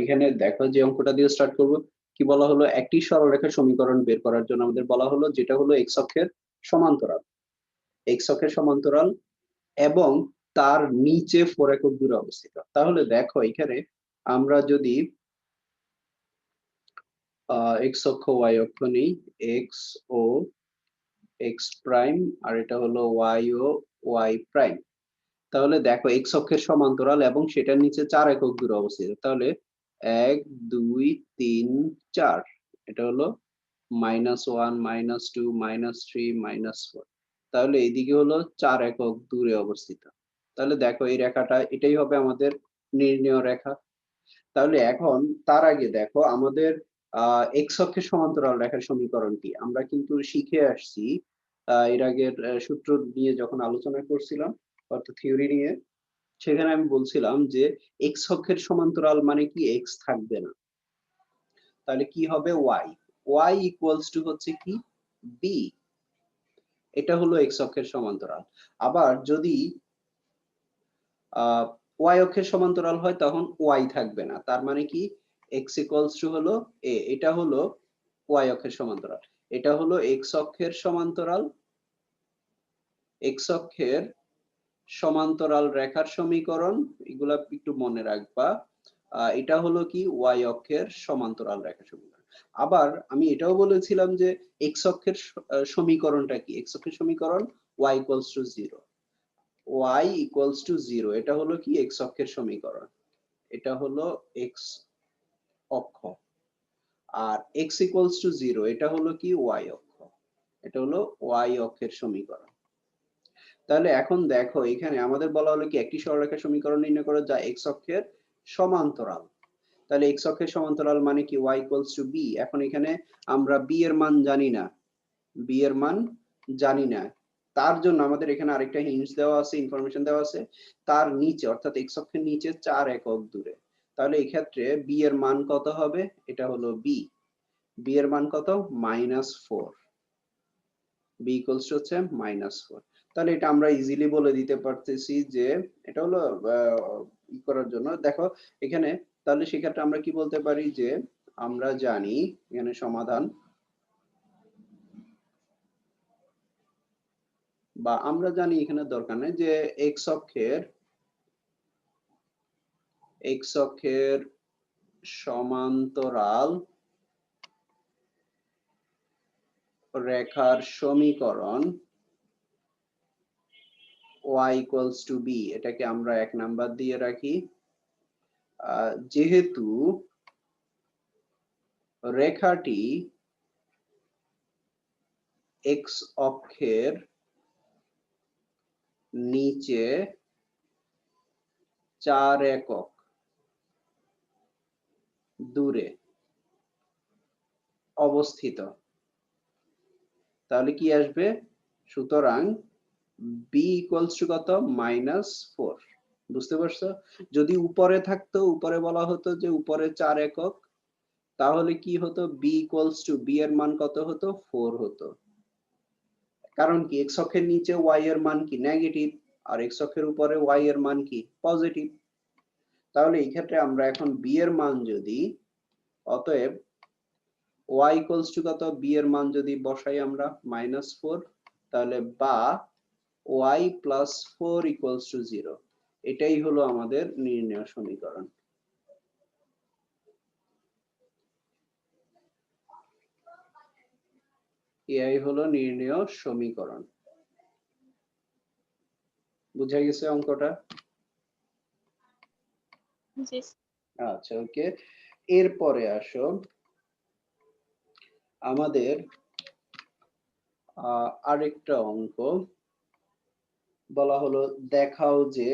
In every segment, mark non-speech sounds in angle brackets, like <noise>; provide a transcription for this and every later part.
এখানে দেখো যে অঙ্কটা দিয়ে স্টার্ট করব। কি বলা হলো? একটি সরলরেখার সমীকরণ বের করার জন্য আমাদের বলা হলো যেটা হলো এক্স অক্ষের সমান্তরাল। এক্স অক্ষের সমান্তরাল এবং তার নিচে ফোর একক দূরে অবস্থিত। তাহলে দেখো এখানে আমরা যদি এক্স অক্ষ ওয়াই অক্ষ নেই এক্স ও এক্স প্রাইম আর এটা হলো ওয়াই ও ওয়াই প্রাইম তাহলে দেখো এক্স অক্ষের সমান্তরাল এবং সেটার নিচে চার একক দূরে অবস্থিত। তাহলে এক দুই তিন চার। এটা হলো minus one minus two minus three minus four তাহলে এইদিকে হলো চার একক দূরে অবস্থিত। তাহলে দেখো এই রেখাটা এটাই হবে আমাদের নির্ণয় রেখা। তাহলে এখন তার আগে দেখো আমাদের আহ এক্স অক্ষের সমান্তরাল রেখার সমীকরণ কি? আমরা কিন্তু শিখে আসছি আহ, এর আগের সূত্র নিয়ে যখন আলোচনা করছিলাম অর্থাৎ থিওরি নিয়ে, সেখানে আমি বলছিলাম যে এক্স অক্ষের সমান্তরাল মানে কি? এক্স থাকবে না। তাহলে কি হবে? ওয়াই ওয়াই ইকুয়ালস টু হচ্ছে কি? বি এটা হলো এক্স অক্ষের সমান্তরাল। আবার যদি ওয়াই অক্ষের সমান্তরাল হয়, তখন ওয়াই থাকবে না। তার মানে কি? এক্স ইকুয়ালস টু হলো এ এটা হলো ওয়াই অক্ষের সমান্তরাল। এটা হলো এক্স অক্ষের সমান্তরাল। এক্স অক্ষের সমান্তরাল রেখার সমীকরণ, এগুলা একটু মনে রাখবা। এটা হলো কি? ওয়াই অক্ষের সমান্তরাল রেখা সমীকরণ। আবার আমি এটাও বলেছিলাম যে এক্স অক্ষের সমীকরণটা কি? এক্স অক্ষের সমীকরণ Y equals to zero Y equals to zero এটা হলো কি? এক্স অক্ষের সমীকরণ। এটা হলো এক্স অক্ষ। আর এক্স ইকুয়ালস টু জিরো এটা হলো কি? ওয়াই অক্ষ। এটা হলো ওয়াই অক্ষের সমীকরণ। তাহলে এখন দেখো, এখানে আমাদের বলা হলো কি, একটি সরলরেখার সমীকরণ নির্ণয় করো যা এক্স অক্ষের সমান্তরাল। তাহলে এক্স অক্ষের সমান্তরাল মানে কি? ওয়াই ইকুয়ালস টু বি এখন এখানে আমরা বি এর মান জানি না। বি এর মান জানি না। তার জন্য আমাদের এখানে আরেকটা হিন্টস দেওয়া আছে ইনফরমেশন দেওয়া আছে। তার নিচে, অর্থাৎ এক্স অক্ষের নিচে চার একক দূরে। তাহলে এই ক্ষেত্রে বি এর মান কত হবে? এটা হলো বি বি এর মান কত? Minus four B equals to হচ্ছে মাইনাস ফোর তাহলে এটা আমরা ইজিলি বলে দিতে পারতেছি যে এটা হলো ই করার জন্য। দেখো, এখানে তাহলে সেক্ষেত্রে আমরা কি বলতে পারি যে আমরা জানি, এখানে সমাধান বা আমরা জানি এখানে দরকার নেই যে এক্স অক্ষের এক্স অক্ষের সমান্তরাল রেখার সমীকরণ y equals to b, এটাকে আমরা এক নাম্বার দিয়ে রাখি। যেহেতু রেখাটি x অক্ষের নিচে চার একক দূরে অবস্থিত। তাহলে কি আসবে? সুতরাং বি ইকুয়ালস টু কত? মাইনাস ফোর বুঝতে পারছ? যদি উপরে থাকতো, উপরে বলা হতো যে উপরে চার একক, তাহলে কি হতো? বি ইকুয়ালস টু বি এর মান কত হতো? ফোর হতো। কারণ কি? এক্স অক্ষের নিচে ওয়াই এর মান কি? নেগেটিভ আর এক্স অক্ষের উপরে ওয়াই এর মান কি? পজিটিভ তাহলে এই ক্ষেত্রে আমরা এখন বি এর মান যদি, অতএব ওয়াই ইকুয়ালস টু কত? বি এর মান যদি বসাই আমরা মাইনাস ফোর তাহলে বা Y plus four equals to zero এটাই হলো আমাদের নির্ণয় সমীকরণ। এআই হলো নির্ণয় সমীকরণ। বুঝা গেছে অঙ্কটা? আচ্ছা ওকে। এরপরে আসো। আমাদের আহ, আরেকটা অঙ্ক। বলা হলো, দেখাও যে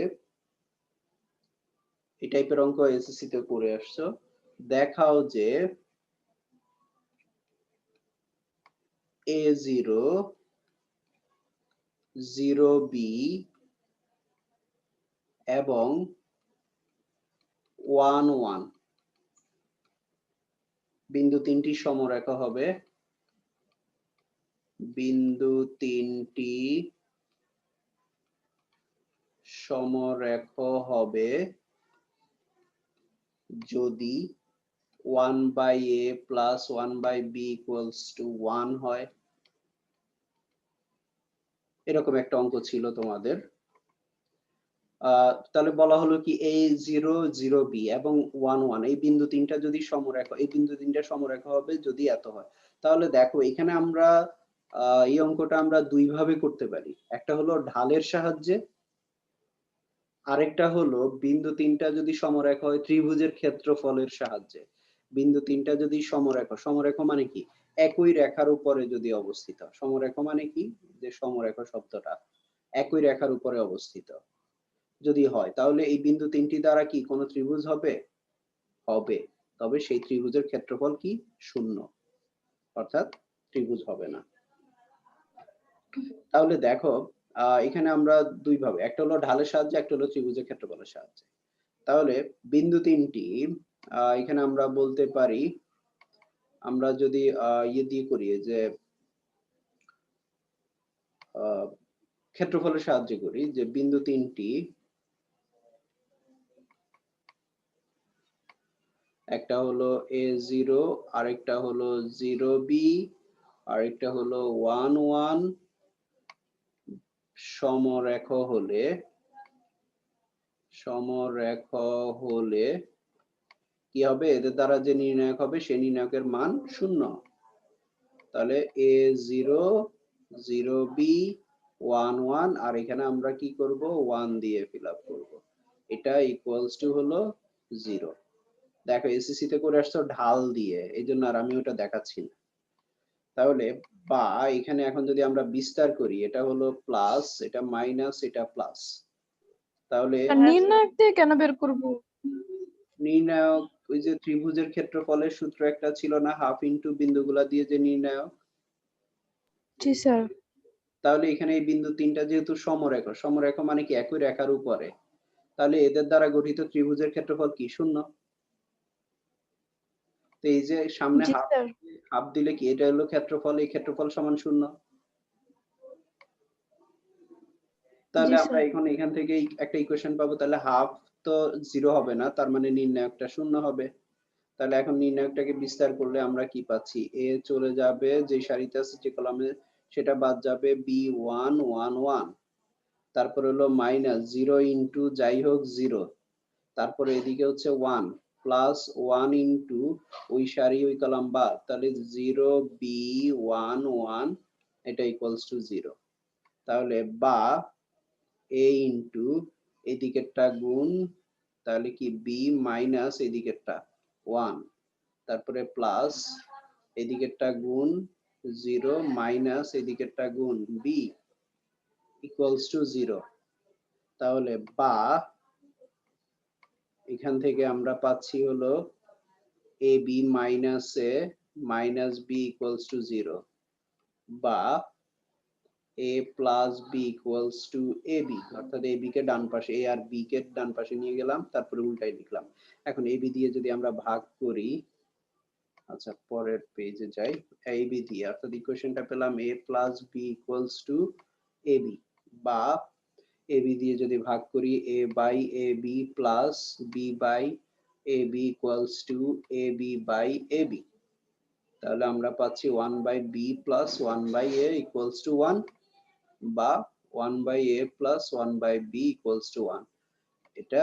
এই টাইপের অঙ্ক এসএসসি তে করে আসছো। দেখাও যে এ জিরো জিরো বি এবং ওয়ান ওয়ান বিন্দু তিনটি সমরেখা হবে। বিন্দু তিনটি সমরেখ হবে যদি one by A plus one by B equals to one হয়। এরকম একটা অঙ্ক ছিল তোমাদের। তাহলে বলা হলো কি এ জিরো জিরো বি এবং ওয়ান ওয়ান এই বিন্দু তিনটা যদি সমরেখা এই বিন্দু তিনটা সমরেখা হবে যদি এত হয়। তাহলে দেখো, এখানে আমরা এই অঙ্কটা আমরা দুই ভাবে করতে পারি। একটা হলো ঢালের সাহায্যে আরেকটা হলো, বিন্দু তিনটা যদি সমরেখা হয়, ত্রিভুজের ক্ষেত্রফলের সাহায্যে। বিন্দু তিনটা যদি সমরেখা সমরেখা মানে কি? একই রেখার উপরে যদি অবস্থিত। সমরেখা মানে কি? যে সমরেখা শব্দটা। একই রেখার উপরে অবস্থিত। যদি হয়, তাহলে এই বিন্দু তিনটি দ্বারা কি কোনো ত্রিভুজ হবে? হবে। তবে সেই ত্রিভুজের ক্ষেত্রফল কি? শূন্য। অর্থাৎ ত্রিভুজ হবে না। তাহলে দেখো এখানে আমরা দুই ভাবে, একটা হলো ঢালের সাহায্যে, একটা হলো ত্রিভুজের ক্ষেত্রফলের সাহায্যে। তাহলে বিন্দু তিনটি এখানে আমরা বলতে পারি, আমরা যদি ইয়ে দিয়ে করি যে ক্ষেত্রফলের সাহায্যে করি যে বিন্দু তিনটি, একটা হলো এ জিরো আরেকটা হলো জিরো বি আরেকটা হলো ওয়ান ওয়ান সমরেখ হলে সমরেখ হলে কি হবে? এদের দ্বারা যে নির্ণায়ক হবে, সেই নির্ণায়কের মান শূন্য। তাহলে A zero zero B one one আর এখানে আমরা কি করব? ওয়ান দিয়ে ফিল আপ করব। এটা ইকুয়ালস টু হলো জিরো দেখো এসএসসি তে করে আসছো ঢাল দিয়ে এই জন্য আর আমি ওটা দেখাচ্ছি না। তাহলে বা এখানে এখন যদি আমরা বিস্তার করি এটা হলো প্লাস এটা মাইনাস এটা প্লাস তাহলে নির্ণায়ক দিয়ে কেন বের করব? নির্ণায়ক ওই যে ত্রিভুজের ক্ষেত্রফলের সূত্র একটা ছিল না হাফ ইনটু বিন্দুগুলা দিয়ে যে নির্ণায়ক। জি স্যার তাহলে এখানে এই বিন্দু তিনটা যেহেতু সমরেখা সমরেখা মানে কি একই রেখার উপরে। তাহলে এদের দ্বারা গঠিত ত্রিভুজের ক্ষেত্রফল কি? শূন্য। তো এই যে সামনে হাফ হাফ দিলে কি এটা হলো ক্ষেত্রফল? এই ক্ষেত্রফল সমান শূন্য? তাহলে আমরা এখন এখান থেকে একটা ইকুয়েশন পাবো। তাহলে হাফ তো জিরো হবে না তার মানে নির্ণায়কটা শূন্য হবে। তাহলে এখন নির্ণায়কটাকে বিস্তার করলে আমরা কি পাচ্ছি? এ চলে যাবে যে সারিতে আছে যে কলামে সেটা বাদ যাবে বি ওয়ান ওয়ান ওয়ান তারপর হলো মাইনাস জিরো ইন্টু যাই হোক জিরো তারপরে এদিকে হচ্ছে ওয়ান প্লাস ওয়ান ইন্টু ওই সারি, ওই কলাম বাদ তাহলে জিরো বি ওয়ান ওয়ান এটা ইকুয়ালস টু জিরো তাহলে বা এ ইন্টু এদিকেরটা গুণ, তাহলে কি বি মাইনাস এদিকেরটা ওয়ান তারপরে প্লাস এদিকেরটা গুণ জিরো মাইনাস এদিকেরটা গুণ বি ইকুয়ালস টু জিরো তাহলে বা এখান থেকে আমরা পাচ্ছি হলো A B minus A minus B equals to zero বা A plus B equals to A B অর্থাৎ এ বি কে ডান পাশে এ আর বি কে ডান পাশে নিয়ে গেলাম, তারপরে উল্টাই লিখলাম। এখন এ বি দিয়ে যদি আমরা ভাগ করি আচ্ছা পরের পেজে যাই এ বি দিয়ে, অর্থাৎ ইকুয়েশনটা পেলাম A plus B equals to A B বা এ বি দিয়ে যদি ভাগ করি A by A B plus B by A B equals to A B by A B তাহলে আমরা পাচ্ছি one by B plus one by A equals to one বা one by A plus one by B equals to one এটা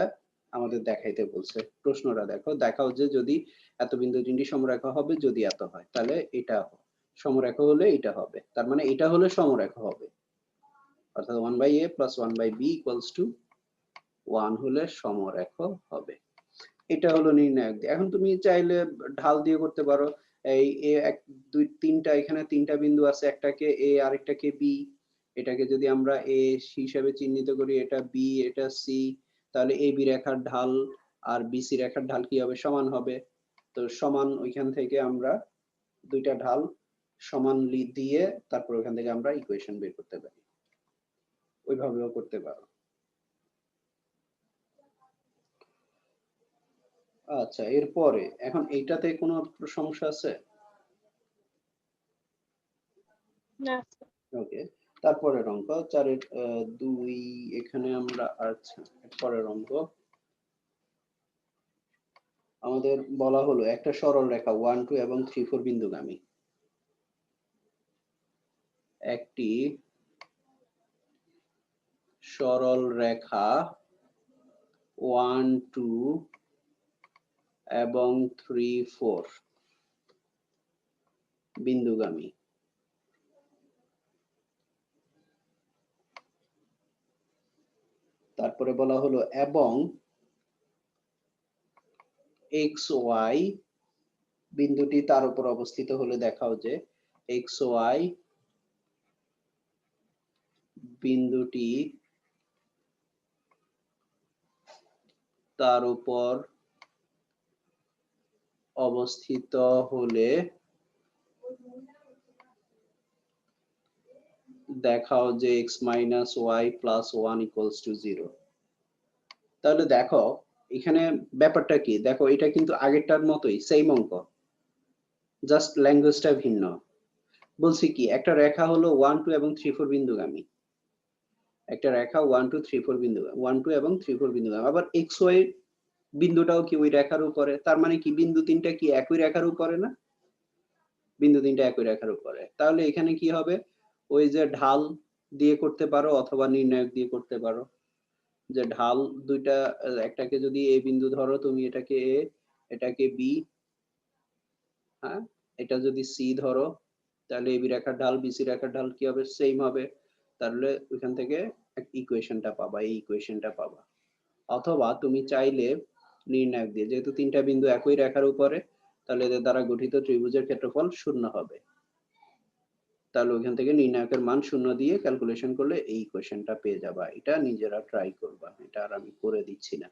আমাদের দেখাইতে বলছে। প্রশ্নটা দেখো, দেখাও যে যদি এত বিন্দু তিনটি সমরেখা হবে যদি এত হয়, তাহলে এটা সমরেখা হলে এটা হবে। তার মানে এটা হলে সমরেখা হবে। অর্থাৎ one by A plus one by B equals to one হলে সমরেখ হবে। এটা হলো নির্ণায়ক। এখন তুমি চাইলে ঢাল দিয়ে করতে পারো। এই এ এক, দুই, তিনটা, এখানে তিনটা বিন্দু আছে। একটাকে এ আরেকটাকে বি এটাকে যদি আমরা এ হিসাবে চিহ্নিত করি, এটা বি এটা সি তাহলে এ বি রেখার ঢাল আর বিসি রেখার ঢাল কি হবে? সমান হবে। তো সমান ওইখান থেকে আমরা দুইটা ঢাল সমান দিয়ে তারপর ওখান থেকে আমরা ইকুয়েশন বের করতে পারি। ওইভাবেও করতে পারো। আচ্ছা এরপরে এখন এইটাতে কোনো সমস্যা আছে? না ওকে তারপরের অঙ্ক চারের দুই এখানে আমরা আচ্ছা পরের অঙ্ক। আমাদের বলা হলো একটা সরল রেখা ওয়ান টু এবং থ্রি ফোর বিন্দুগামী। একটি সরল রেখা ওয়ান টু এবং থ্রি ফোর বিন্দুগামী। তারপরে বলা হলো এবং এক্স ওয়াই বিন্দুটি তার উপর অবস্থিত হলে দেখাও যে এক্স ওয়াই বিন্দুটি তার উপর অবস্থিত হলে দেখাও যে X minus Y plus one equals to zero তাহলে দেখো, এখানে ব্যাপারটা কি? দেখো, এটা কিন্তু আগেরটার মতোই সেম অঙ্ক। জাস্ট ল্যাঙ্গুয়েজটা ভিন্ন। বলছি কি, একটা রেখা হলো ওয়ান টু এবং থ্রি ফোর বিন্দুগামী। একটা রেখা ওয়ান টু থ্রি ফোর বিন্দু ওয়ান টু এবং থ্রি ফোর বিন্দুগামী আবার এক্স ওয়াই বিন্দুটাও কি ওই রেখার উপরে? তার মানে কি বিন্দু তিনটা কি একই রেখার উপরে না? বিন্দু তিনটা একই রেখার উপরে। তাহলে এখানে কি হবে? ওই যে ঢাল দিয়ে করতে পারো অথবা নির্ণায়ক দিয়ে করতে পারো। যে ঢাল দুইটা, একটাকে যদি এ বিন্দু ধরো, তুমি এটাকে এ এটাকে বি হ্যাঁ? এটা যদি সি ধরো, তাহলে এবি রেখার ঢাল বিসি রেখার ঢাল কি হবে? সেম হবে। তাহলে ওইখান থেকে ইকুয়েশনটা পাবা, এই ইকুয়েশনটা পাবা। অথবা তুমি চাইলে নির্ণায়ক দিয়ে, যেহেতু তিনটা বিন্দু একই রেখার উপরে, তাহলে এদের দ্বারা গঠিত ত্রিভুজের ক্ষেত্রফল শূন্য হবে। তাহলে ওইখান থেকে নির্ণায়কের মান শূন্য দিয়ে ক্যালকুলেশন করলে এই কোয়েশ্চেনটা পেয়ে যাবা। এটা নিজেরা ট্রাই করবা, এটা আর আমি করে দিচ্ছি না।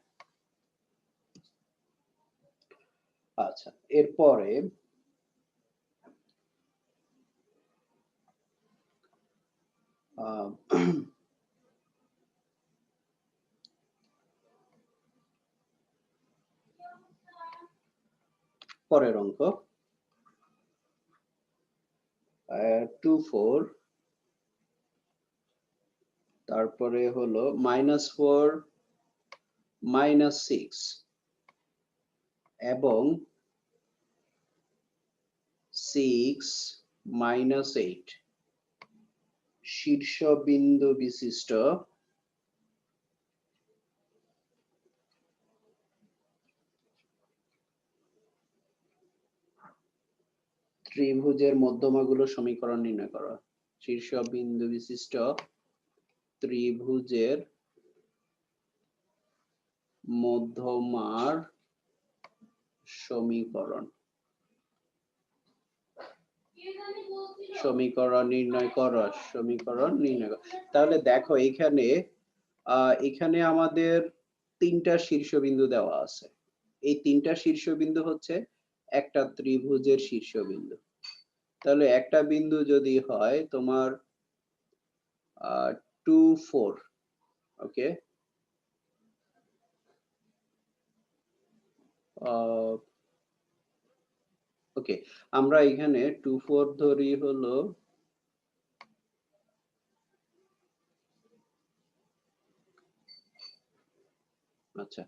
আচ্ছা এরপরে আহ, <clears throat> পরের অঙ্ক। টু ফোর তারপরে হলো মাইনাস ফোর মাইনাস সিক্স এবং সিক্স মাইনাস এইট শীর্ষবিন্দু বিশিষ্ট। ত্রিভুজের মধ্যমাগুলো সমীকরণ নির্ণয় করো। শীর্ষবিন্দু বিশিষ্ট ত্রিভুজের মধ্যমার সমীকরণ। সমীকরণ নির্ণয় করো, সমীকরণ নির্ণয় তাহলে দেখো এখানে এখানে আমাদের তিনটা শীর্ষবিন্দু দেওয়া আছে। এই তিনটা শীর্ষবিন্দু হচ্ছে একটা ত্রিভুজের শীর্ষবিন্দু। তাহলে একটা বিন্দু যদি হয় তোমার টু ফোর ওকে ওকে আমরা এখানে টু ফোর ধরি হলো আচ্ছা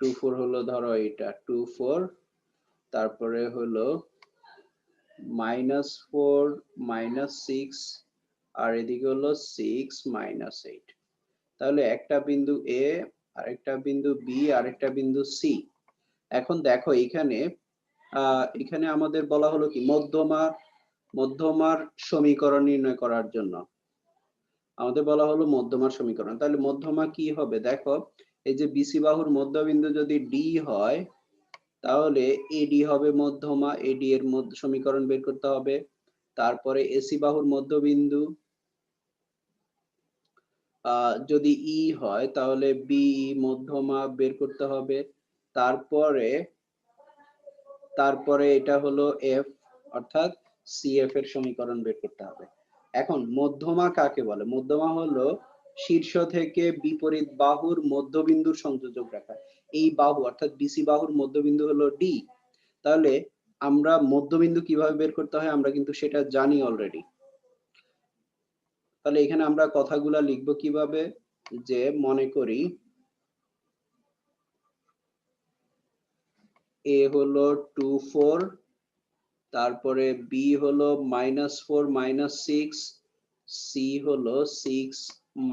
টু ফোর হলো ধরো এটা টু ফোর তারপরে হলো মাইনাস ফোর মাইনাস সিক্স আর এদিকে হলো সিক্স মাইনাস এইট তাহলে একটা বিন্দু এ আরেকটা বিন্দু বি আরেকটা বিন্দু সি এখন দেখো এখানে এখানে আমাদের বলা হলো কি মধ্যমার মধ্যমার সমীকরণ নির্ণয় করার জন্য। আমাদের বলা হলো মধ্যমার সমীকরণ। তাহলে মধ্যমা কি হবে? দেখো, এই যে বিসি বাহুর মধ্যবিন্দু যদি ডি হয়, তাহলে এডি হবে মধ্যমা এডি এর মধ্য, সমীকরণ বের করতে হবে। তারপরে এসি বাহুর মধ্যবিন্দু যদি ই হয়, তাহলে বি মধ্যমা বের করতে হবে। তারপরে তারপরে এটা হলো এফ অর্থাৎ সিএফ এর সমীকরণ বের করতে হবে। এখন মধ্যমা কাকে বলে? মধ্যমা হলো শীর্ষ থেকে বিপরীত বাহুর মধ্যবিন্দুর সংযোজক রেখা। এই বাহু, অর্থাৎ বিসি বাহুর মধ্যবিন্দু হলো ডি তাহলে আমরা মধ্যবিন্দু কীভাবে বের করতে হয়? আমরা কিন্তু সেটা জানি অলরেডি তাহলে এখানে আমরা কথাগুলা লিখব কীভাবে? যে মনে করি এ হলো টু ফোর তারপরে বি হলো minus four minus six C হলো সিক্স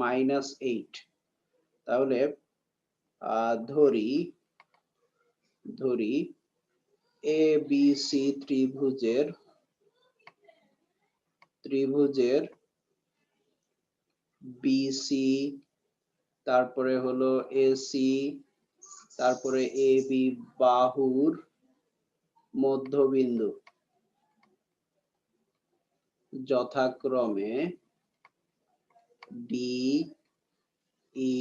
মাইনাস এইট তাহলে ধরি ধরি এ বি সি ত্রিভুজের ত্রিভুজের বিসি তারপরে হলো এসি তারপরে এ, বি, বাহুর মধ্যবিন্দু। যথাক্রমে ডি, ই,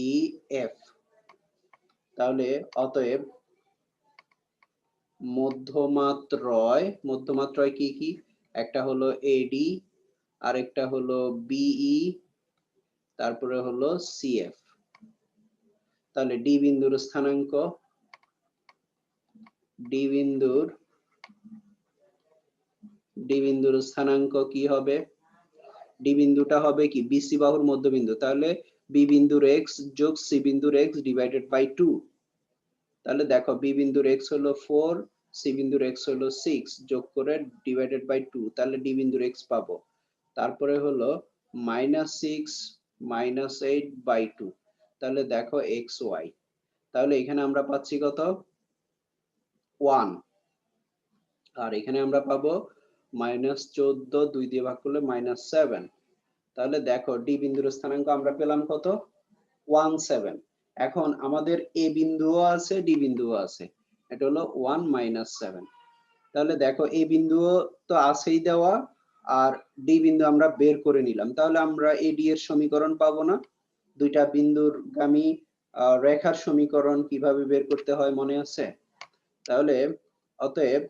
এফ। তাহলে অতএব মধ্যমাত্রয় মধ্যমাত্রয় কি কি? একটা হলো এডি আরেকটা হলো বিই তারপরে হলো সিএফ তাহলে ডি বিন্দুর স্থানাঙ্ক, ডি বিন্দুর ডি বিন্দুর স্থানাঙ্ক কি হবে? ডি বিন্দুটা হবে কি? বিসি বাহুর মধ্যবিন্দু। তাহলে বি বিন্দুর এক্স যোগ সি বিন্দুর এক্স ডিভাইডেড বাই টু তাহলে দেখো, বি বিন্দুর এক্স হলো ফোর সি বিন্দুর এক্স হলো সিক্স যোগ করে ডিভাইডেড বাই টু তাহলে ডি বিন্দুর এক্স পাবো। তারপরে হলো minus six minus eight by two তাহলে দেখো এক্স ওয়াই তাহলে এখানে আমরা পাচ্ছি কত? ওয়ান আর এখানে আমরা পাবো মাইনাস চোদ্দ, দুই দিয়ে ভাগ করলে মাইনাস সেভেন তাহলে দেখো ডি বিন্দুর স্থানাঙ্ক আমরা পেলাম কত? ওয়ান সেভেন এখন আমাদের এ বিন্দুও আছে ডি বিন্দুও আছে, এটা হলো ওয়ান মাইনাস সেভেন তাহলে দেখো এ বিন্দুও তো আছেই দেওয়া, আর ডি বিন্দু আমরা বের করে নিলাম, তাহলে আমরা এডি এর সমীকরণ পাবো না দুইটা বিন্দুর গামী রেখার সমীকরণ কীভাবে বের করতে হয় মনে আছে? তাহলে অতএব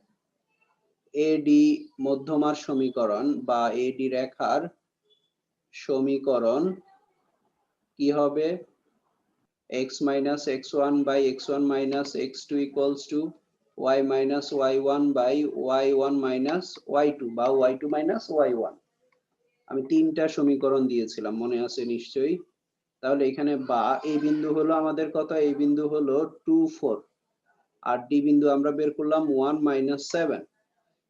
এডি মধ্যমার সমীকরণ বা এডি রেখার সমীকরণ কি হবে? X minus x1 by x1 minus x2 equals to y minus y1 by y1 minus y2 বা y2 minus y1 আমি তিনটা সমীকরণ দিয়েছিলাম, মনে আছে নিশ্চয়ই? তাহলে এখানে বা এই বিন্দু হলো আমাদের কত? এই বিন্দু হলো টু ফোর আর ডি বিন্দু আমরা বের করলাম ওয়ান মাইনাস সেভেন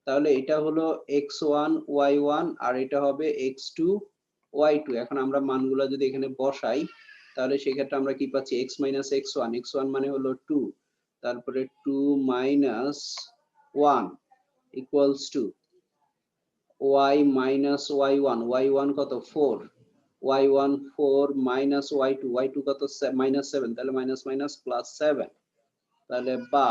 তাহলে এটা হলো এক্স ওয়ান ওয়াই ওয়ান আর এটা হবে এক্স টু ওয়াই টু এখন আমরা মানগুলো যদি এখানে বসাই, তাহলে সেক্ষেত্রে আমরা কি পাচ্ছি? X minus X one X one মানে হলো টু তারপরে two minus one equals to Y minus Y one Y one কত? Four Y one four minus Y two Y two কত মাইনাস সেভেন তাহলে মাইনাস মাইনাস প্লাস সেভেন তাহলে বা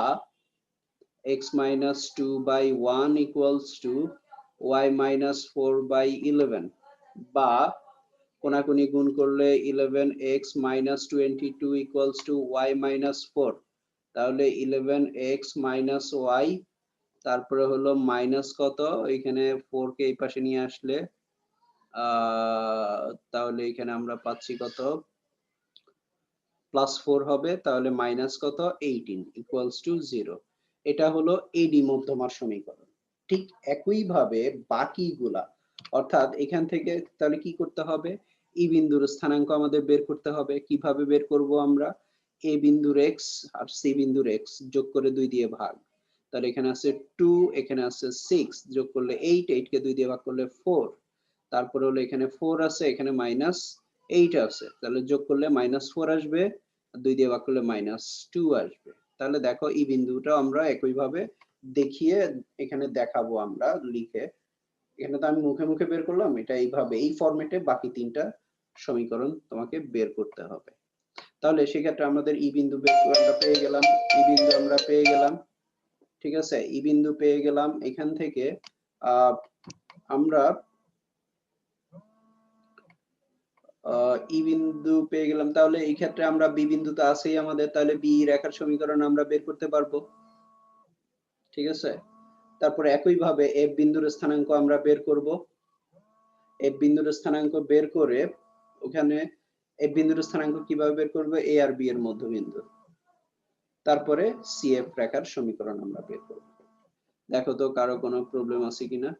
x minus 2 by 1 equals to y minus 4 by 11 বা কোনাকুনি গুণ করলে 11x minus 22 equals to y minus 4 তাহলে 11x minus y, তারপরে হলো মাইনাস কত? এখানে 4 কে এই পাশে নিয়ে আসলে তাহলে এখানে আমরা পাচ্ছি কত? প্লাস ফোর হবে, তাহলে মাইনাস কত? এইটিন ইকুয়ালস টু জিরো এটা হলো এডি মধ্যমার সমীকরণ। ঠিক একইভাবে বাকিগুলা, অর্থাৎ এখান থেকে তাহলে কি করতে হবে? ই বিন্দুর স্থানাঙ্ক আমাদের বের করতে হবে। কীভাবে বের করব আমরা? এ বিন্দুর এক্স আর সি বিন্দুর এক্স যোগ করে দুই দিয়ে ভাগ। তাহলে এখানে আছে টু এখানে আছে সিক্স যোগ করলে এইট এইট কে দুই দিয়ে ভাগ করলে ফোর তারপরে হলো এখানে ফোর আছে, এখানে মাইনাস এইট আছে। তাহলে যোগ করলে মাইনাস ফোর আসবে দুই দিয়ে ভাগ করলে মাইনাস টু আসবে। তাহলে দেখো এই বিন্দুটা আমরা একইভাবে দেখিয়ে এখানে দেখাবো আমরা, লিখে। এখানে তো আমি মুখে মুখে বের করলাম, এটা এইভাবে, এই ফরম্যাটে বাকি তিনটা সমীকরণ তোমাকে বের করতে হবে। তাহলে সেক্ষেত্রে আমাদের ই বিন্দু আমরা পেয়ে গেলাম ই বিন্দু আমরা পেয়ে গেলাম, ঠিক আছে? ই বিন্দু পেয়ে গেলাম এখান থেকে আমরা ই বিন্দু পেয়ে গেলাম। তাহলে এই ক্ষেত্রে আমরা বি বিন্দু তো আছেই আমাদের। তাহলে বি রেখার সমীকরণ আমরা বের করতে পারব। ঠিক আছে? তারপরে একই ভাবে এফ বিন্দুর স্থানাঙ্ক আমরা বের করব। এফ বিন্দুর স্থানাঙ্ক বের করে ওখানে এফ বিন্দুর স্থানাঙ্ক কীভাবে বের করব? এ আর বি এর মধ্যবিন্দু। তারপরে সিএফ রেখার সমীকরণ আমরা বের করব। দেখো তো কারও কোনো প্রবলেম আছে কিনা?